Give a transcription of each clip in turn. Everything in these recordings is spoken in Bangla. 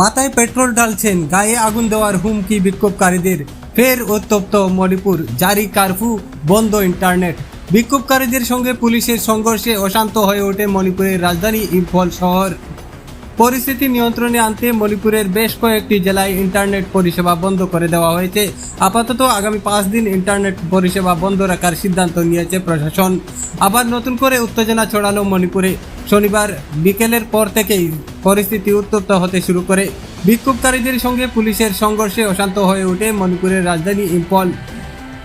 মাথায় পেট্রোল ঢালছেন, গায়ে আগুন দেওয়ার হুমকি বিক্ষোভকারীদের। ফের উত্তপ্ত মণিপুর, জারি কারফু, বন্ধ ইন্টারনেট। বিক্ষোভকারীদের সঙ্গে পুলিশের সংঘর্ষে অশান্ত হয়ে ওঠে মণিপুরের রাজধানী ইম্ফল শহর। পরিস্থিতি নিয়ন্ত্রণে আনতে মণিপুরের বেশ কয়েকটি জেলায় ইন্টারনেট পরিষেবা বন্ধ করে দেওয়া হয়েছে। আপাতত আগামী পাঁচ দিন ইন্টারনেট পরিষেবা বন্ধ রাখার সিদ্ধান্ত নিয়েছে প্রশাসন। আবার নতুন করে উত্তেজনা ছড়ালো মণিপুরে। শনিবার বিকেলের পর থেকেই পরিস্থিতি উত্তপ্ত হতে শুরু করে। বিক্ষোভকারীদের সঙ্গে পুলিশের সংঘর্ষে অশান্ত হয়ে ওঠে মণিপুরের রাজধানী ইম্ফল।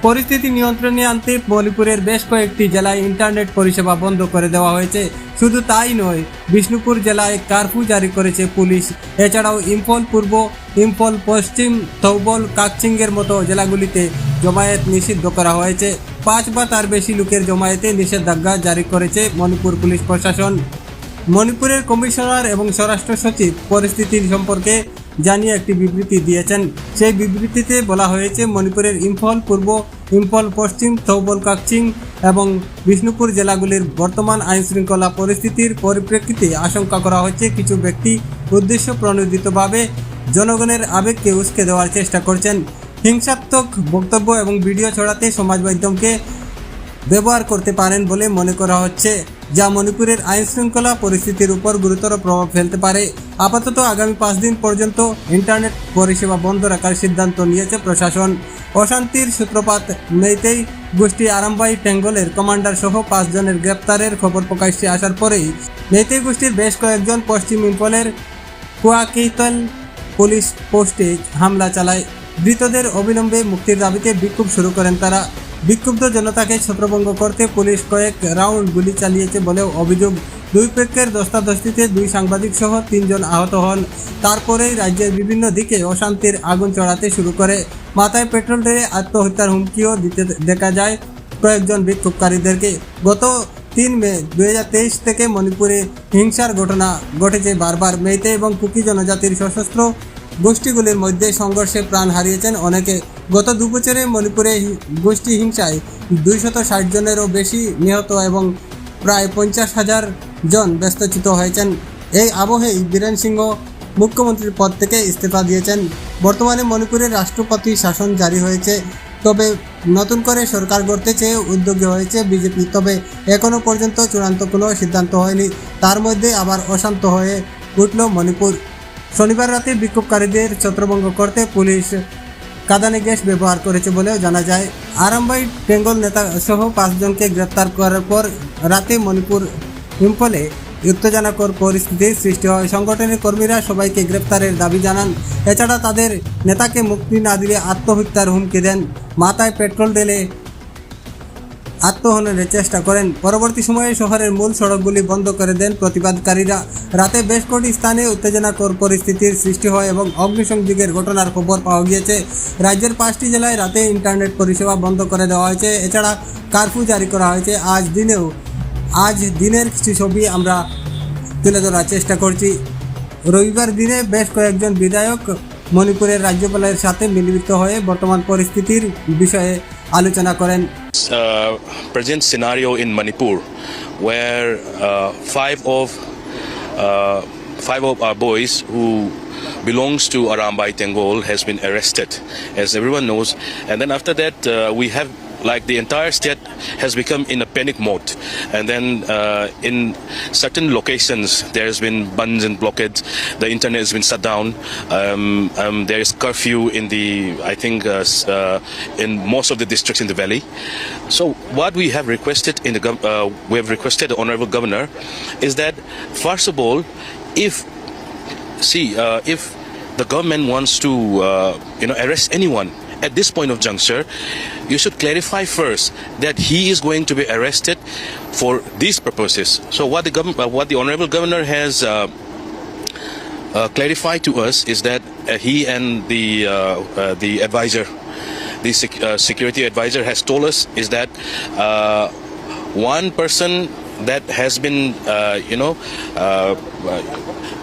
পরিস্থিতি নিয়ন্ত্রণে আনতে মণিপুরের বেশ কয়েকটি জেলায় ইন্টারনেট পরিষেবা বন্ধ করে দেওয়া হয়েছে। শুধু তাই নয়, বিষ্ণুপুর জেলায় কারফিউ জারি করেছে পুলিশ। এছাড়াও ইম্ফল পূর্ব, ইম্ফল পশ্চিম থৌবল কাকচিংয়ের মতো জেলাগুলিতে জমায়েত নিষিদ্ধ করা হয়েছে। পাঁচ বা তার বেশি লোকের জমায়েতে নিষেধাজ্ঞা জারি করেছে মণিপুর পুলিশ প্রশাসন। মণিপুরের কমিশনার এবং স্বরাষ্ট্র সচিব পরিস্থিতির সম্পর্কে জানিয়ে একটি বিবৃতি দিয়েছেন। সেই বিবৃতিতে বলা হয়েছে, মণিপুরের ইম্ফল, পূর্ব ইম্ফল, পশ্চিম থৌবল, কাকচিং এবং বিষ্ণুপুর জেলাগুলির বর্তমান আইন শৃঙ্খলা পরিস্থিতির পরিপ্রেক্ষিতে আশঙ্কা করা হচ্ছে। কিছু ব্যক্তি উদ্দেশ্য প্রণোদিতভাবে জনগণের আবেগকে উস্কে দেওয়ার চেষ্টা করছেন। হিংসাত্মক বক্তব্য এবং ভিডিও ছড়াতে সমাজ মাধ্যমকে ব্যবহার করতে পারেন বলে মনে করা হচ্ছে। যা মণিপুরের আইন শৃঙ্খলা পরিস্থিতির উপর গুরুতর প্রভাব ফেলতে পারে। আপাতত আগামী পাঁচ দিন পর্যন্ত ইন্টারনেট পরিষেবা বন্ধ রাখার সিদ্ধান্ত নিয়েছে প্রশাসন। অশান্তির সূত্রপাত মেইতেই গোষ্ঠী আরামবাই টেঙ্গলের কমান্ডার সহ পাঁচজনের গ্রেপ্তারের খবর প্রকাশ্যে আসার পরেই মেইতেই গোষ্ঠীর বেশ কয়েকজন পশ্চিম ইম্ফলের কুয়াকেইতল পুলিশ পোস্টে হামলা চালায়। ধৃতদের অবিলম্বে মুক্তির দাবিতে বিক্ষোভ শুরু করেন তারা। বিক্ষুব্ধ জনতাকে ছত্রভঙ্গ করতে পুলিশ কয়েক রাউন্ড গুলি চালিয়েছে বলেও অভিযোগ। দুই পক্ষের দস্তাদস্তিতে দুই সাংবাদিক সহ তিনজন আহত হন। তারপরেই রাজ্যের বিভিন্ন দিকে অশান্তির আগুন চড়াতে শুরু করে। মাথায় পেট্রোল ঢেলে আত্মহত্যার হুমকিও দিতে দেখা যায় কয়েকজন বিক্ষোভকারীদেরকে। গত তিন মে দুই হাজার তেইশ থেকে মণিপুরে হিংসার ঘটনা ঘটেছে বারবার। মেইতে এবং কুকি জনজাতির সশস্ত্র গোষ্ঠীগুলির মধ্যে সংঘর্ষে প্রাণ হারিয়েছেন অনেকে। গত দুবছরে মণিপুরে গোষ্ঠী হিংসায় দুইশত ষাট জনেরও বেশি নিহত এবং প্রায় পঞ্চাশ হাজার জন ব্যস্তচ্যুত হয়েছেন। এই আবহেই বীরেন সিংহ মুখ্যমন্ত্রীর পদ থেকে ইস্তফা দিয়েছেন। বর্তমানে মণিপুরের রাষ্ট্রপতি শাসন জারি হয়েছে। তবে নতুন করে সরকার গড়তে চেয়ে উদ্যোগী হয়েছে বিজেপি। তবে এখনও পর্যন্ত চূড়ান্ত কোনো সিদ্ধান্ত হয়নি। তার মধ্যে আবার অশান্ত হয়ে উঠল মণিপুর। শনিবার রাতে বিক্ষোভকারীদের ছত্রভঙ্গ করতে পুলিশ কাদানে গ্যাস ব্যবহার করেছে বলেও জানা যায়। আরামবাই বেঙ্গল নেতা সহ পাঁচজনকে গ্রেপ্তার করার পর রাতে মণিপুর ইম্ফলে উত্তেজনাকর পরিস্থিতির সৃষ্টি হয়। সংগঠনের কর্মীরা সবাইকে গ্রেপ্তারের দাবি জানান। এছাড়া তাদের নেতাকে মুক্তি না দিলে আত্মহত্যার হুমকি দেন। মাথায় পেট্রোল ঢেলে আত্মহননের চেষ্টা করেন। পরবর্তী সময়ে শহরের মূল সড়কগুলি বন্ধ করে দেন প্রতিবাদকারীরা। রাতে বেশ কটি স্থানে উত্তেজনাকর পরিস্থিতির সৃষ্টি হয় এবং অগ্নিসংযোগের ঘটনার খবর পাওয়া গিয়েছে। রাজ্যের পাঁচটি জেলায় রাতে ইন্টারনেট পরিষেবা বন্ধ করে দেওয়া হয়েছে। এছাড়া কারফিউ জারি করা হয়েছে। আজ দিনেও, আজ দিনের কিছু ছবি আমরা তুলে ধরার চেষ্টা করছি। রবিবার দিনে বেশ কয়েকজন বিধায়ক মণিপুরের রাজ্যপালের সাথে মিলিত হয়ে বর্তমান পরিস্থিতির বিষয়ে আলোচনা করেন uh, present scenario in Manipur where uh, five of uh, five of our boys who belongs to Arambai Tengol has been arrested, as everyone knows. And then after that, uh, we have like the entire state has become in a panic mode. And then uh, in certain locations, there has been bans and blockades. The internet has been shut down. Um, um, there is curfew in the, I think, uh, uh, in most of the districts in the valley. So what we have requested in the, uh, we have requested the honorable governor, is that first of all, if see uh, if the government wants to uh, you know arrest anyone at this point of juncture you should clarify first that he is going to be arrested for these purposes. So what the government what the honorable governor has uh, uh, clarified to us is that uh, he and the uh, uh, the advisor the sec- uh, security advisor has told us is that one person that has been uh, you know uh,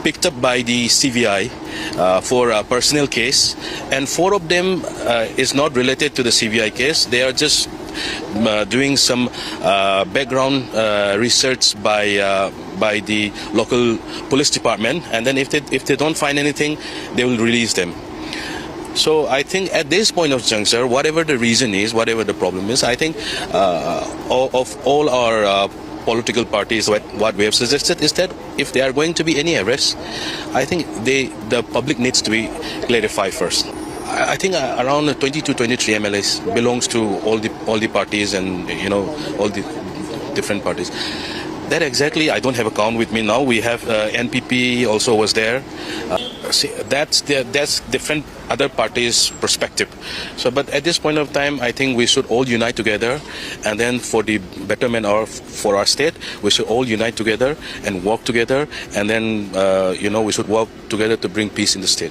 picked up by the CVI uh, for a personal case. And four of them uh, is not related to the CVI case. They are just uh, doing some uh, background research by by the local police department, and then if they if they don't find anything, they will release them. So I think at this point of juncture, whatever the reason is, whatever the problem is, I think of all our political parties, what, what we have suggested is that if there are going to be any arrests, I think they the public needs to be clarified first. I think uh, around 20 to 23 MLAs belongs to all the all the parties and you know all the different parties. That exactly, I don't have a count with me now. We have uh, NPP also was there. Uh, see, that's the, that's different other parties' perspective. So, but at this point of time, I think we should all unite together, and then for the betterment of for our state, we should all unite together and work together, and then uh, you know we should work together to bring peace in the state.